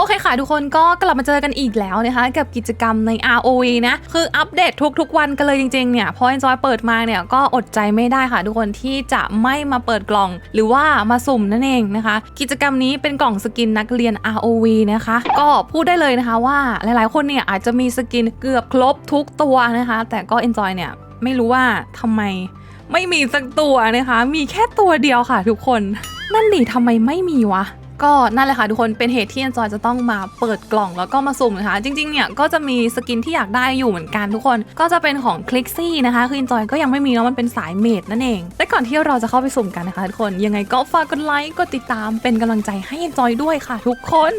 โอเคค่ะทุกคนก็กลับมาเจอกันอีกแล้วนะคะ กับกิจกรรมใน ROV นะ คืออัปเดตทุกๆวันกันเลยจริงๆเนี่ยพอ Enjoy เปิดมาเนี่ยก็อดใจไม่ได้ค่ะ ทุกคนที่จะไม่มาเปิดกล่อง หรือว่ามาสุ่มนั่นเองนะคะ กิจกรรมนี้เป็นกล่องสกินนักเรียน ROV นะคะ ก็พูดได้เลยนะคะว่าหลายๆ คนเนี่ยอาจจะมีสกินเกือบครบทุกตัวนะคะ แต่ก็ Enjoy เนี่ยไม่รู้ว่าทำไมไม่มีสักตัวนะคะ มีแค่ตัวเดียวค่ะ ทุกคน นั่นดิทำไมไม่มีวะ ก็นั่นแหละค่ะทุกคนเป็นเหตุที่ Enjoy จะต้องมาเปิดกล่องแล้วก็มาสุ่มนะคะ จริงๆเนี่ยก็จะมีสกินที่อยากได้อยู่เหมือนกันทุกคน ก็จะเป็นของ c l ick ซี่นะคะคือ Enjoy ก็ยังไม่มีเนาะมันเป็นสายเมดนั่นเองและก่อนที่เราจะเข้าไปสุ่มกันนะคะทุกคนยังไงก็ฝากกดไลค์กดติดตามเป็นกำลังใจให้ Enjoy ด้วยค่ะ ทุกคน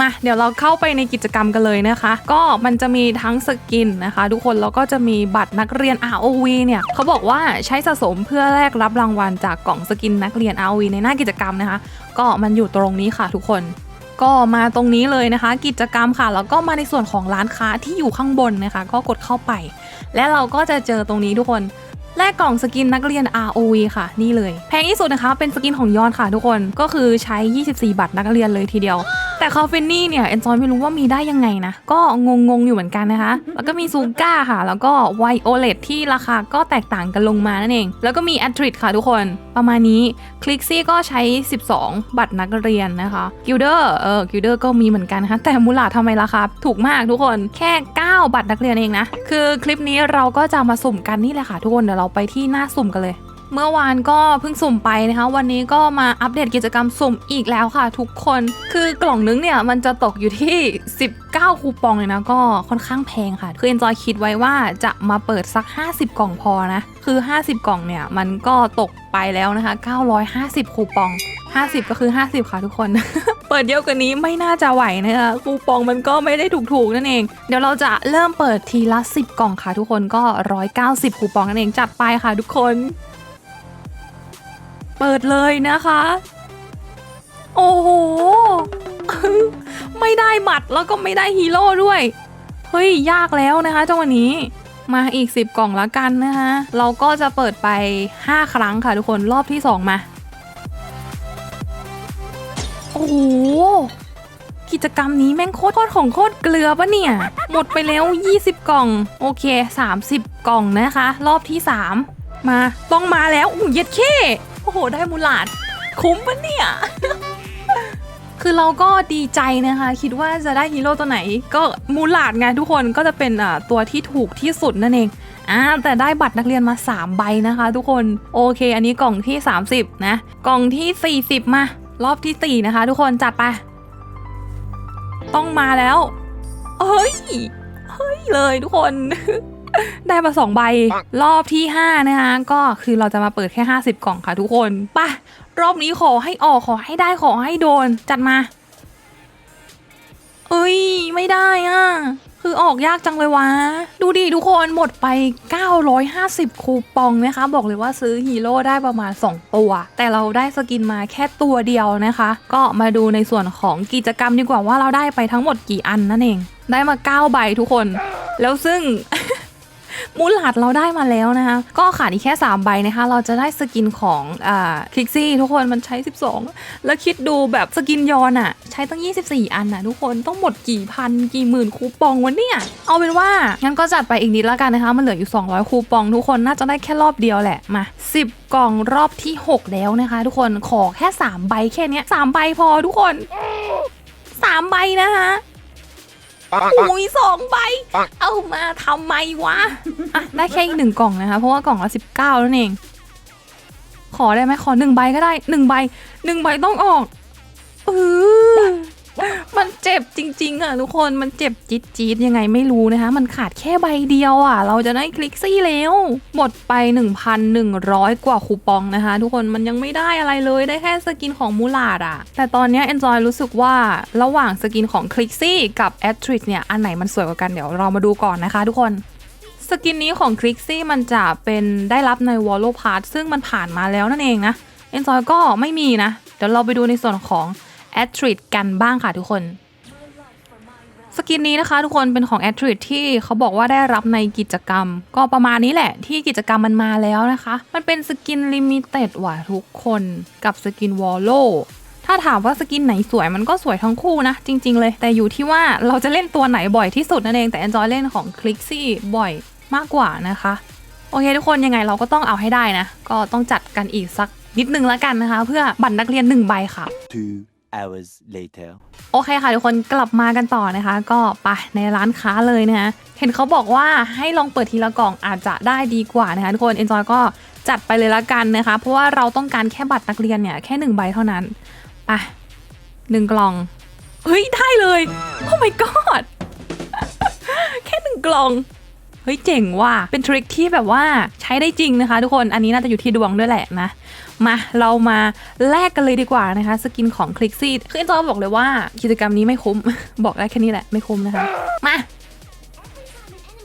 มาเดี๋ยวเราเข้าไปในกิจกรรมกันเลยนะคะ ก็มันจะมีทั้งสกินนะคะ ทุกคนแล้วก็จะมีบัตรนักเรียน ROV เนี่ยเขาบอกว่าใช้สะสมเพื่อแลกรับรางวัลจากกล่องสกินนักเรียน ROV ในหน้ากิจกรรมนะคะ ก็มันอยู่ตรงนี้ค่ะทุกคน ก็มาตรงนี้เลยนะคะ กิจกรรมค่ะ แล้วก็มาในส่วนของร้านค้าที่อยู่ข้างบนนะคะ ก็กดเข้าไป และเราก็จะเจอตรงนี้ทุกคนแลกกล่องสกินนักเรียน ROV ค่ะ นี่เลย แพงที่สุดนะคะ เป็นสกินของยอนค่ะทุกคนก็คือใช้ 24 บาทนักเรียนเลยทีเดียว แต่คาเฟนนี่เนี่ยเอนจอยไม่รู้ว่ามีได้ยังไงนะ ก็งงๆอยู่เหมือนกันนะคะ แล้วก็มีซูก้าค่ะ แล้วก็ไวโอเลตที่ราคาก็แตกต่างกันลงมานั่นเอง แล้วก็มีแอตริดค่ะทุกคน ประมาณนี้คลิกซี่ก็ใช้ 12 บัตรนักเรียนนะคะกิลเดอร์เออกิลเดอร์ก็มีเหมือนกันนะคะแต่มูลาทำไมราคาถูกมากทุกคนแค่ 9 บัตรนักเรียนเองนะคือคลิปนี้เราก็จะมาสุ่มกันนี่แหละค่ะทุกคนเดี๋ยวเราไปที่หน้าสุ่มกันเลย เมื่อวานก็เพิ่งสุ่มไปนะคะ วันนี้ก็มาอัปเดตกิจกรรมสุ่มอีกแล้วค่ะ ทุกคน คือกล่องนึงเนี่ยมันจะตกอยู่ที่ 19 คูปองเลยนะก็ค่อนข้างแพงค่ะ คือ Enjoy คิดไว้ว่าจะมาเปิดสัก 50 กล่องพอนะ คือ 50 กล่องเนี่ยมันก็ตกไปแล้วนะคะ 950 คูปอง 50 ก็คือ 50 ค่ะทุกคน เปิดเยอะกว่านี้ไม่น่าจะไหวนะคะคูปองมันก็ไม่ได้ถูกๆนั่นเอง เดี๋ยวเราจะเริ่มเปิดทีละ 10 กล่องค่ะ ทุกคนก็ 190 คูปองนั่นเองจัดไปค่ะทุกคน เปิดเลยนะคะ โอ้โห ไม่ได้หมัดแล้วก็ไม่ได้ฮีโร่ด้วย เฮ้ย ยากแล้วนะคะจังหวะนี้มาอีก 10 กล่องล้วกันนะคะ เราก็จะเปิดไป 5 ครั้งค่ะทุกคนรอบที่ 2 มา โอ้โห กิจกรรมนี้แม่งโคตรของโคตรเกลือปะเนี่ย หมดไปแล้ว 20 กล่อง โอเค 30 กล่องนะคะ รอบที่ 3 มาต้องมาแล้วอู้ยเย็ดเข้ อ้โห ได้มูลาด คุ้มปะเนี่ย คือเราก็ดีใจนะคะ คิดว่าจะได้ฮีโร่ตัวไหน ก็มูลาดไงทุกคนก็จะเป็นอ่าตัวที่ถูกที่สุดนั่นเองอ่าแต่ได้บัตรนักเรียนมา 3 ใบนะคะ ทุกคนโอเค อันนี้กล่องที่ 30 นะ กล่องที่ 40 มารอบที่ 4 นะคะ ทุกคนจัดไป ต้องมาแล้วเฮ้ยเฮ้ยเลยทุกคน ได้มาสองใบรอบที่5นะคะก็คือเราจะมาเปิดแค่50กล่องค่ะทุกคนป่ะรอบนี้ขอให้ออกขอให้ได้ขอให้โดนจัดมา เอ้ย ไม่ได้อะคือออกยากจังเลยวะ ดูดิทุกคนหมดไป 950 คูปองนะคะ บอกเลยว่าซื้อฮีโร่ได้ประมาณ 2 ตัว แต่เราได้สกินมาแค่ตัวเดียวนะคะ ก็มาดูในส่วนของกิจกรรมดีกว่าว่าเราได้ไปทั้งหมดกี่อันนั่นเอง ได้มา 9 ใบทุกคน แล้วซึ่ง มูลาดเราได้มาแล้วนะคะ ก็ขาดอีกแค่ 3 ใบนะคะ เราจะได้สกินของอ่าคลิกซี่ทุกคนมันใช้ 12 แล้วคิดดูแบบสกินยอนอะใช้ตั้ง 24 อันนะทุกคนต้องหมดกี่พันกี่หมื่นคูปองวะเนี่ย เอาเป็นว่า งั้นก็จัดไปอีกนิดแล้วกันนะคะ มันเหลืออยู่ 200 คูปองทุกคนน่าจะได้แค่รอบเดียวแหละมา 10 กล่องรอบที่ 6 แล้วนะคะ ทุกคนขอแค่ 3 ใบแค่เนี้ย3ใบพอทุกคน3ใบนะคะ อุ้ยสองใบ เอามาทำไมวะ อะ ได้แค่อีกหนึ่งกล่องนะคะ เพราะว่ากล่องละสิบเก้านั่นเอง ขอได้ไหมขอหนึ่งใบก็ได้หนึ่งใบหนึ่งใบต้องออกเออ มันเจ็บจริงๆอะทุกคนมันเจ็บจี๊ดจี๊ดยังไงไม่รู้นะคะ มันขาดแค่ใบเดียวอะ เราจะได้คลิกซี่แล้ว หมดไป 1,100 กว่าคูปองนะคะ ทุกคนมันยังไม่ได้อะไรเลยได้แค่สกินของมูลาดอะ แต่ตอนนี้ย Enjoy รู้สึกว่าระหว่างสกินของคลิกซี่กับแอตริกเนี่ยอันไหนมันสวยกว่ากันเดี๋ยวเรามาดูก่อนนะคะทุกคนสกินนี้ของคลิกซี่มันจะเป็นได้รับในวอลโลพาร์ทซึ่งมันผ่านมาแล้วนั่นเองนะ Enjoy ก็ไม่มีนะ เดี๋ยวเราไปดูในส่วนของ แอตริกกันบ้างค่ะทุกคนสกินนี้นะคะทุกคนเป็นของแอตริที่เขาบอกว่าได้รับในกิจกรรม ก็ประมาณนี้แหละที่กิจกรรมมันมาแล้วนะคะ มันเป็นสกินลิมิเต็ดว่ะทุกคนกับสกินวอลโลถ้าถามว่าสกินไหนสวยมันก็สวยทั้งคู่นะ จริง ๆ เลย แต่อยู่ที่ว่าเราจะเล่นตัวไหนบ่อยที่สุดนั่นเองแต่แอนจอยเล่นของคลิกซี่บ่อยมากกว่านะคะ โอเคทุกคนยังไงเราก็ต้องเอาให้ได้นะ ก็ต้องจัดกันอีกสักนิดนึงแล้วกันนะคะ เพื่อบัตรนักเรียนหนึ่งใบค่ะ Two hours later. โอเคค่ะ ทุกคนกลับมากันต่อนะคะ ก็ไปในร้านค้าเลยนะคะเห็นเขาบอกว่าให้ลองเปิดทีละกล่องอาจจะได้ดีกว่านะคะทุกคน Enjoy ก็จัดไปเลยละกันนะคะ เพราะว่าเราต้องการแค่บัตรนักเรียนเนี่ย แค่หนึ่งใบเท่านั้นไปหนึ่งกล่อง เฮ้ย ได้เลย โอ้ my god แค่หนึ่งกล่อง ฮ้ยเจ๋งว่ะเป็นทริคที่แบบว่าใช้ได้จริงนะคะ ทุกคนอันนี้น่าจะอยู่ที่ดวงด้วยแหละนะมาเรามาแลกกันเลยดีกว่านะคะ สกินของคลิกซี่คือเอ็นจอยบอกเลยว่ากิจกรรมนี้ไม่คุ้ม บอกได้แค่นี้แหละไม่คุ้มนะคะ มา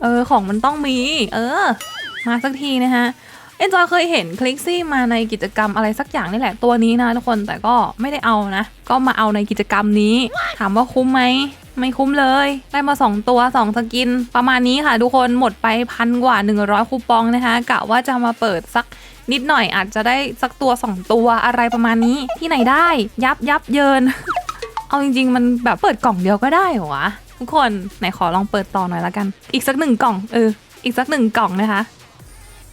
เออของมันต้องมี เออ มาสักทีนะคะเอ็นจอยเคยเห็นคลิกซี่มาในกิจกรรมอะไรสักอย่างนี่แหละตัวนี้นะทุกคนแต่ก็ไม่ได้เอานะ ก็มาเอาในกิจกรรมนี้ ถามว่าคุ้มไหม ไม่คุ้มเลย ได้มา 2 ตัว 2 สกิน ประมาณนี้ค่ะทุกคนหมดไปพันกว่า 100 คูปองนะคะกะว่าจะมาเปิดสักนิดหน่อยอาจจะได้สักตัว 2 ตัวอะไรประมาณนี้ที่ไหนได้ ยับยับเยิน เอาจริง ๆ มันแบบเปิดกล่องเดียวก็ได้เหรอวะทุกคนไหนขอลองเปิดต่อหน่อยละกัน อีกสักหนึ่งกล่องเอออีกสักหนึ่งกล่องนะคะ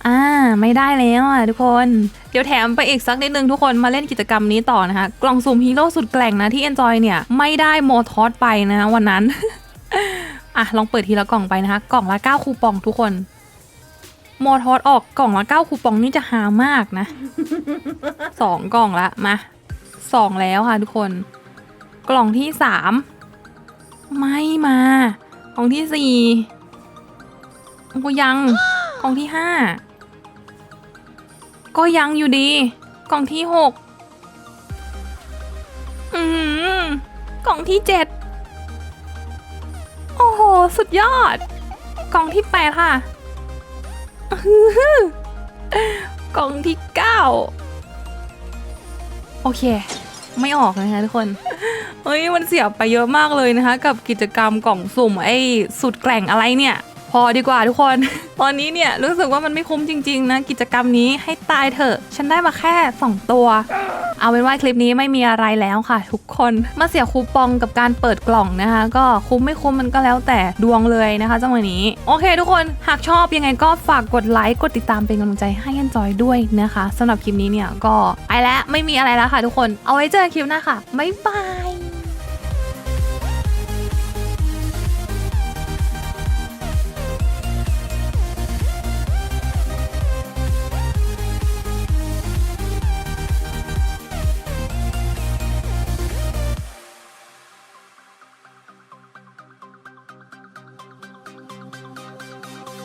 อ่าไม่ได้แล้วอะทุกคน เดี๋ยวแถมไปอีกสักนิดนึงทุกคนมาเล่นกิจกรรมนี้ต่อนะคะ กล่องสุ่มฮีโร่สุดแกล่งนะที่ Enjoy เนี่ย ไม่ได้โมทอสไปนะวันนั้น อะลองเปิดทีละกล่องไปนะคะ กล่องละ 9 คูปองทุกคน โมทอสออกกล่องละ 9 คูปองนี่จะหามากนะสองกล่องละมาสองแล้วค่ะทุกคน กล่องที่สามไม่มา กล่องที่สี่ยังกล่องที่ห้า ก็ยังอยู่ดี กล่องที่หกอืมกล่องที่เจ็ดโอ้โห สุดยอด กล่องที่แปดค่ะฮือหือกล่องที่เก้าโอเค ไม่ออกนะคะทุกคน เฮ้ย มันเสียไปเยอะมากเลยนะคะ กับกิจกรรมกล่องสุ่มไอ้สุดแกล่งอะไรเนี่ย พอดีกว่าทุกคน ตอนนี้เนี่ยรู้สึกว่ามันไม่คุ้มจริงๆนะกิจกรรมนี้ให้ตายเถอะ ฉันได้มาแค่ 2 ตัว เอาเป็นว่าคลิปนี้ไม่มีอะไรแล้วค่ะ ทุกคนมาเสียคูปองกับการเปิดกล่องนะคะ ก็คุ้มไม่คุ้มมันก็แล้วแต่ดวงเลยนะคะจังหวะนี้ โอเค ทุกคนหากชอบยังไงก็ฝากกดไลค์กดติดตามเป็นกำลังใจให้ยันจอยด้วยนะคะสำหรับคลิปนี้เนี่ยก็ไปแล้วไม่มีอะไรแล้วค่ะ ทุกคนเอาไว้เจอกันคลิปหน้าค่ะบ๊ายบาย